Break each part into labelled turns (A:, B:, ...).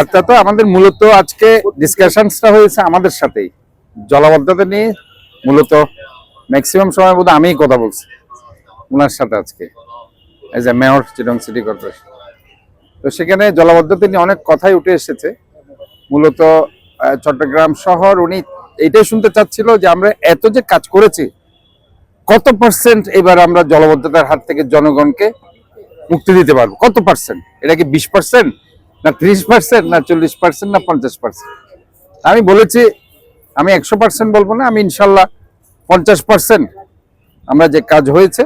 A: অর্থাৎ আমাদের মূলত আজকে ডিসকাশনসটা হয়েছে আমাদের সাথেই। জলাবদ্ধতা নিয়ে মূলত ম্যাক্সিমাম সময় বোধ আমিই কথা বলছি ওনার সাথে আজকে। As a mayor Chittagong city corporation তো সেখানে জলাবদ্ধতা নিয়ে অনেক কথাই উঠে এসেছে। মূলত চট্টগ্রাম শহর, উনি এইটাই শুনতে চাচ্ছিল যে আমরা এত যে কাজ করেছি, কত পার্সেন্ট এবার আমরা জলবদ্ধতার হাত থেকে জনগণকে মুক্তি দিতে পারব? কত পার্সেন্ট এটা কি বিশ পার্সেন্ট না ত্রিশ পার্সেন্ট না চল্লিশ পার্সেন্ট না পঞ্চাশ পার্সেন্ট আমি বলেছি, আমি একশো পার্সেন্ট বলব না, আমি ইনশাল্লাহ পঞ্চাশ পার্সেন্ট আমরা যে কাজ হয়েছে,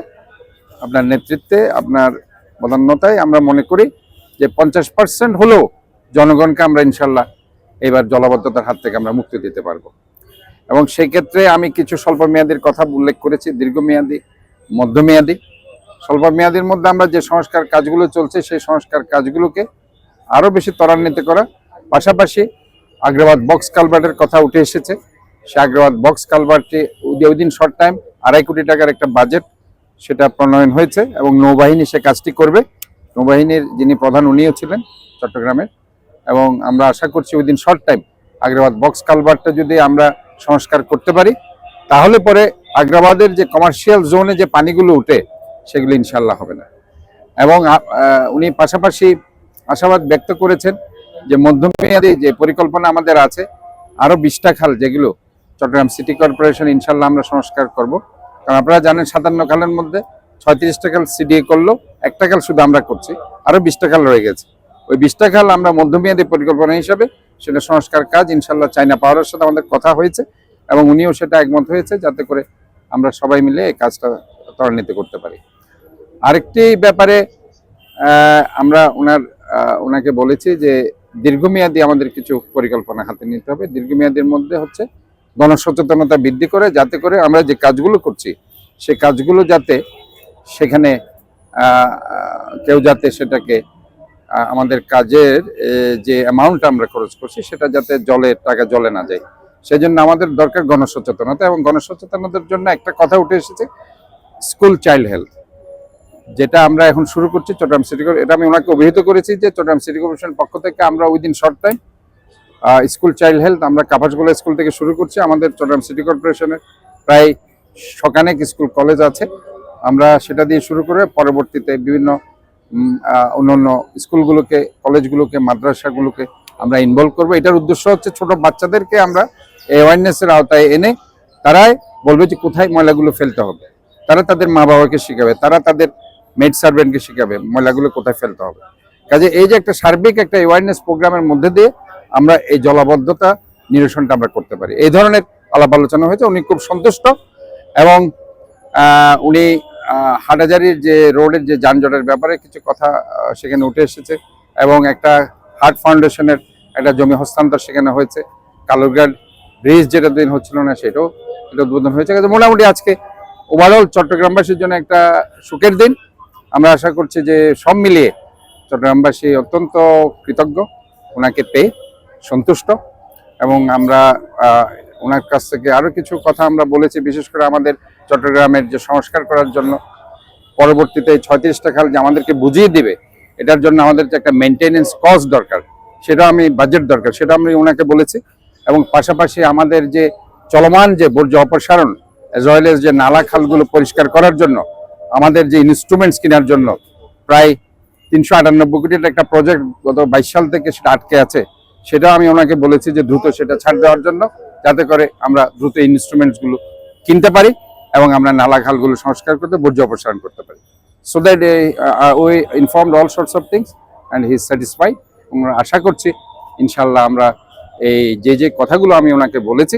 A: আপনার নেতৃত্বে, আপনার প্রধান্যতায় আমরা মনে করি যে পঞ্চাশ পার্সেন্ট হলেও জনগণকে আমরা ইনশাল্লাহ এবার জলাবদ্ধতার হাত থেকে আমরা মুক্তি দিতে পারব। এবং সেই ক্ষেত্রে আমি কিছু স্বল্প মেয়াদির কথা উল্লেখ করেছি, দীর্ঘমেয়াদী, মধ্যমেয়াদী। স্বল্প মেয়াদির মধ্যে আমরা যে সংস্কার কাজগুলো চলছে, সেই সংস্কার কাজগুলোকে আরও বেশি ত্বরান্বিত করা পাশাপাশি আগ্রাবাদ বক্স কালভার্টের কথা উঠে এসেছে। সে আগ্রাবাদ বক্স কালভার্টটি উইদিন শর্ট টাইম আড়াই কোটি টাকার একটা বাজেট সেটা প্রণয়ন হয়েছে এবং নৌবাহিনী সে কাজটি করবে। নৌবাহিনীর যিনি প্রধান উনিও ছিলেন চট্টগ্রামের। এবং আমরা আশা করছি within short time Agrabad box কালভার্টটা যদি আমরা সংস্কার করতে পারি, তাহলে পরে আগ্রাবাদের যে কমার্শিয়াল জোনে যে পানিগুলো উঠে, সেগুলো ইনশাল্লাহ হবে না। এবং উনি পাশাপাশি আশাবাদ ব্যক্ত করেছেন যে মধ্যমেয়াদী যে পরিকল্পনা আমাদের আছে, আরও বিশটা খাল, যেগুলো চট্টগ্রাম সিটি কর্পোরেশন ইনশাল্লাহ আমরা সংস্কার করব। কারণ আপনারা জানেন সাতান্ন খালের মধ্যে ছয়ত্রিশটা খাল সিডিএ করল একটা খাল শুধু আমরা করছি আরও বিশটা খাল রয়ে গেছে। ওই বিশটা খাল আমরা মধ্যমেয়াদী পরিকল্পনা হিসাবে সেটা সংস্কার কাজ, ইনশাল্লাহ চাইনা পাওয়ারের সাথে আমাদের কথা হয়েছে এবং উনিও সেটা একমত হয়েছে যাতে করে আমরা সবাই মিলে এই কাজটা ত্বরান্বিত করতে পারি। আরেকটি ব্যাপারে আমরা ওনার ওনাকে বলেছি যে দীর্ঘমেয়াদী আমাদের কিছু পরিকল্পনা হাতে নিতে হবে। দীর্ঘমেয়াদীর মধ্যে হচ্ছে গণসচেতনতা বৃদ্ধি করে, যাতে করে আমরা যে কাজগুলো করছি, সে কাজগুলো যাতে সেখানে কেউ যাতে সেটাকে আমাদের কাজের যে অ্যামাউন্ট আমরা খরচ করছি, সেটা যাতে জলে, টাকা জলে না যায়। সেই জন্য আমাদের দরকার গণসচেতনতা এবং গণসচেতনতার জন্য একটা কথা উঠে এসেছে, স্কুল চাইল্ড হেলথ। যেটা আমরা এখন শুরু করছি চট্টগ্রাম সিটি এটা আমি ওনাকে অভিহিত করেছি যে চট্টগ্রাম সিটি কর্পোরেশনের পক্ষ থেকে আমরা within short time school child health আমরা কাপাসগোলা স্কুল থেকে শুরু করছি আমাদের চট্টগ্রাম সিটি কর্পোরেশনের। প্রায় শখানেক স্কুল কলেজ আছে। আমরা সেটা দিয়ে শুরু করে পরবর্তীতে বিভিন্ন অন্যান্য স্কুলগুলোকে কলেজগুলোকে মাদ্রাসাগুলোকে আমরা ইনভলভ করব। এটার উদ্দেশ্য হচ্ছে ছোট বাচ্চাদেরকে আমরা অ্যাওয়ারনেসের আওতায় এনে তারাই বলবে যে কোথায় ময়লাগুলো ফেলতে হবে। তারা তাদের মা বাবাকে শিখাবে। তারা তাদের মেড সার্ভেন্টকে শেখাবে, ময়লাগুলো কোথায় ফেলতে হবে। কাজে এই যে একটা সার্বিক একটা অ্যাওয়ারনেস প্রোগ্রামের মধ্যে দিয়ে আমরা এই জলাবদ্ধতা নিরসনটা আমরা করতে পারি। এই ধরনের আলাপ আলোচনা হয়েছে, উনি খুব সন্তুষ্ট এবং উনি হাটাজারির যে রোডের যে যানজটের ব্যাপারে কিছু কথা সেখানে উঠে এসেছে এবং একটা হার্ট ফাউন্ডেশনের একটা জমি হস্তান্তর সেখানে হয়েছে। কালুরঘাট ব্রিজ যেটা দিন হচ্ছিল না, সেটাও এটা উদ্বোধন হয়েছে। মোটামুটি আজকে ওভারঅল চট্টগ্রামবাসীর জন্য একটা সুখের দিন। আমরা আশা করছি যে সব মিলিয়ে চট্টগ্রামবাসী অত্যন্ত কৃতজ্ঞ, ওনাকে পেয়ে সন্তুষ্ট এবং আমরা ওনার কাছ থেকে আরও কিছু কথা আমরা বলেছি, বিশেষ করে আমাদের চট্টগ্রামের যে সংস্কার করার জন্য। পরবর্তীতে ছয়ত্রিশটা খাল যে আমাদেরকে বুঝিয়ে দিবে, এটার জন্য আমাদের যে একটা মেনটেনেন্স কস্ট দরকার, সেটা আমি বাজেট দরকার, সেটা আমি ওনাকে বলেছি এবং পাশাপাশি আমাদের যে চলমান যে বর্জ্য অপসারণ অ্যাজ ওয়েল যে নালা খালগুলো পরিষ্কার করার জন্য আমাদের যে ইনস্ট্রুমেন্টস কেনার জন্য প্রায় তিনশো আটানব্বই কোটির একটা প্রজেক্ট গত বাইশ সাল থেকে সেটা আটকে আছে, সেটা আমি ওনাকে বলেছি যে দ্রুত সেটা ছাড় দেওয়ার জন্য যাতে করে আমরা দ্রুত ইনস্ট্রুমেন্টসগুলো কিনতে পারি এবং আমরা নালা খালগুলো সংস্কার করতে, বর্জ্য অপসারণ করতে পারি। সো দ্যাট ওই informed all sorts of things and he satisfied আমরা আশা করছি ইনশাল্লাহ আমরা এই যে যে কথাগুলো আমি ওনাকে বলেছি,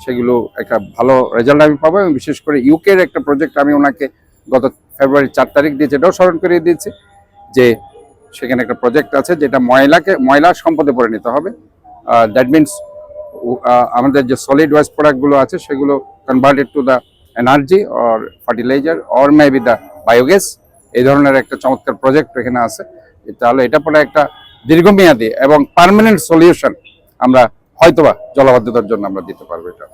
A: সেগুলো একটা ভালো রেজাল্ট আমি পাবো এবং বিশেষ করে ইউকের একটা প্রজেক্ট আমি ওনাকে গত ফেব্রুয়ারি চার তারিখ দিয়ে যেটাও স্মরণ করিয়ে দিয়েছি যে সেখানে একটা প্রজেক্ট আছে যেটা ময়লাকে, ময়লা সম্পদে পরিণত হবে। দ্যাট মিনস আমাদের যে সলিড ওয়েস্ট প্রোডাক্টগুলো আছে সেগুলো converted to the energy or fertiliser or maybe the biogas এই ধরনের একটা চমৎকার প্রজেক্ট এখানে আছে। তাহলে এটা পরে একটা দীর্ঘমেয়াদী এবং পার্মানেন্ট সলিউশন আমরা হয়তোবা জলাবদ্ধতার জন্য আমরা দিতে পারব এটা।